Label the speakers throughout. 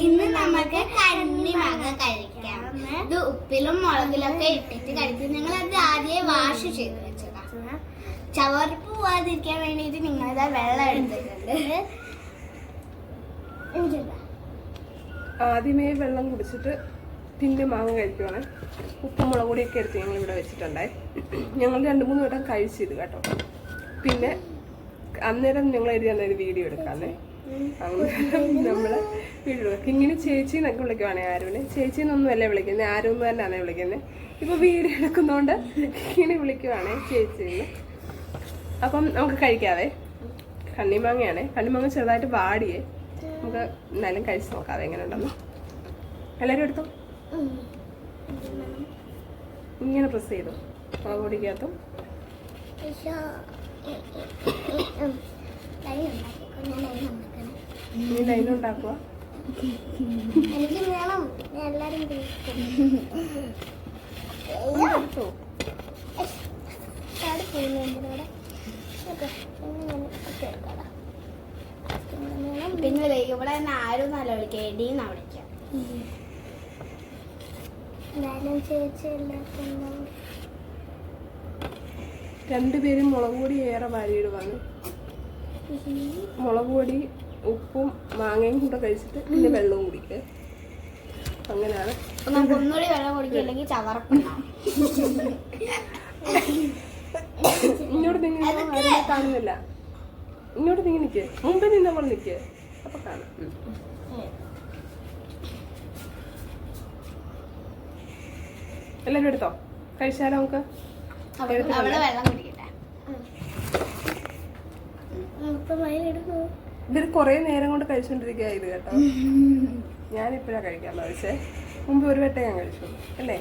Speaker 1: ഇന്ന് നമുക്ക് കണ്ണിമാങ്ങ കഴിക്കാം. ഇത് ഉപ്പിലും മുളകിലൊക്കെ ഇട്ടിട്ട് കഴിക്കും. നിങ്ങൾ അത് ആദ്യം വാഷ് ചെയ്ത് വെച്ചതാ ചവർപ്പ് പോവാതിരിക്കാൻ വേണ്ടിയിട്ട് നിങ്ങളുടെ വെള്ളം എടുത്തിട്ടുണ്ട്.
Speaker 2: ആദ്യമേ വെള്ളം കുടിച്ചിട്ട് പിന്നെ മാങ്ങ കഴിക്കുവാണ്. ഉപ്പും മുളക് പൊടിയൊക്കെ എടുത്ത് ഞങ്ങൾ ഇവിടെ വെച്ചിട്ടുണ്ടായി. ഞങ്ങൾ രണ്ട് മൂന്ന് വട്ടം കഴിച്ചിത് കേട്ടോ. പിന്നെ അന്നേരം ഞങ്ങൾ എഴുതി ഒരു വീഡിയോ എടുക്കാന്നേ അങ്ങനെ നമ്മൾ വീഡിയോ ഇങ്ങനെ ചേച്ചി എന്നൊക്കെ വിളിക്കുവാണേ ആരുവിനെ. ചേച്ചി എന്നൊന്നും അല്ലേ വിളിക്കുന്നത് ആരും തന്നെയാണ് വിളിക്കുന്നത്. ഇപ്പൊ വീഡിയോ എടുക്കുന്നോണ്ട് ഇങ്ങനെ വിളിക്കുവാണേ ചേച്ചി അപ്പം നമുക്ക് കഴിക്കാവേ. കണ്ണിമാങ്ങയാണേ. കണ്ണിമാങ്ങ ചെറുതായിട്ട് വാടിയേ. നമുക്ക് എന്നാലും കഴിച്ച് നോക്കാതെ എങ്ങനെ ഉണ്ടെന്ന് എല്ലാരും എടുത്തോ? ഇങ്ങനെ പ്രസ് ചെയ്തു? മുളക്
Speaker 1: ഈശോ. ലൈൻ
Speaker 2: ഉണ്ടാക്കുക
Speaker 1: എനിക്ക് വേണം. ഞാൻ എല്ലാരും പിന്നെ ഇവിടെ തന്നെ ആരും നല്ല വിളിക്കാം. എടീന്നാ ചേച്ചി എല്ലാവർക്കും
Speaker 2: രണ്ടുപേരും മുളക് പൊടി ഏറെ വാരിയിടുവാണ്. മുളക് പൊടി ഉപ്പും മാങ്ങയും കൂടെ കഴിച്ചിട്ട് പിന്നെ വെള്ളവും കുടിക്കുക അങ്ങനെയാണ്.
Speaker 1: നമുക്ക് ഒന്നുകൂടി വെള്ളം കുടിക്കില്ലെങ്കിൽ ചവർപ്പുണ്ടാവും
Speaker 2: ഇങ്ങോട്ട് നിങ്ങൾ ആരും കാണുന്നില്ല. ഇങ്ങോട്ട് നിങ്ങൾ നിൽക്കേ മുമ്പിൽ നിന്ന് നമ്മൾ നിൽക്കേ അപ്പൊ കാണാം. എല്ലാവരും എടുത്തോ? കഴിച്ചാലോ നമുക്ക്?
Speaker 1: അവൾ വെള്ളം കുടിക്കട്ടെ.
Speaker 2: ഇതൊരു കുറേ നേരം കൊണ്ട് കഴിച്ചോണ്ടിരിക്കുക ഇത് കേട്ടോ. ഞാനിപ്പോഴാണ് കഴിക്കാൻ പക്ഷേ മുമ്പ് ഒരു വട്ടം ഞാൻ കഴിച്ചു. അല്ലേ?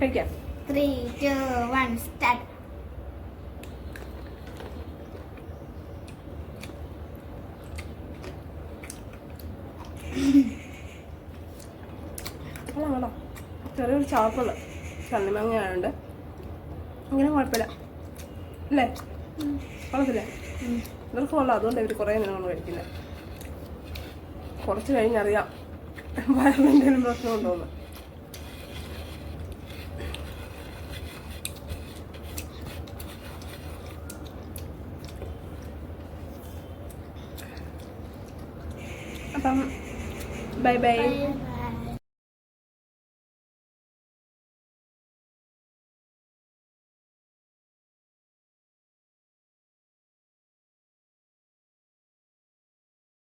Speaker 2: കഴിക്കാം.
Speaker 1: ത്രീ ടു വൺ സ്റ്റാർട്ട്
Speaker 2: ചെറിയൊരു ചാപ്പുള്ള ആയതുകൊണ്ട് അങ്ങനെ കുഴപ്പമില്ല. അല്ലേ? കൊള്ളത്തില്ലേ ഇവർക്ക് കൊള്ളാം. അതുകൊണ്ട് ഇവർ കുറേ നേരം കൊണ്ട് കഴിക്കുന്നത് കുറച്ച് കഴിഞ്ഞറിയാം വയറിന് എന്തെങ്കിലും പ്രശ്നം ഉണ്ടോന്ന് അപ്പം ബൈ
Speaker 1: ബൈ.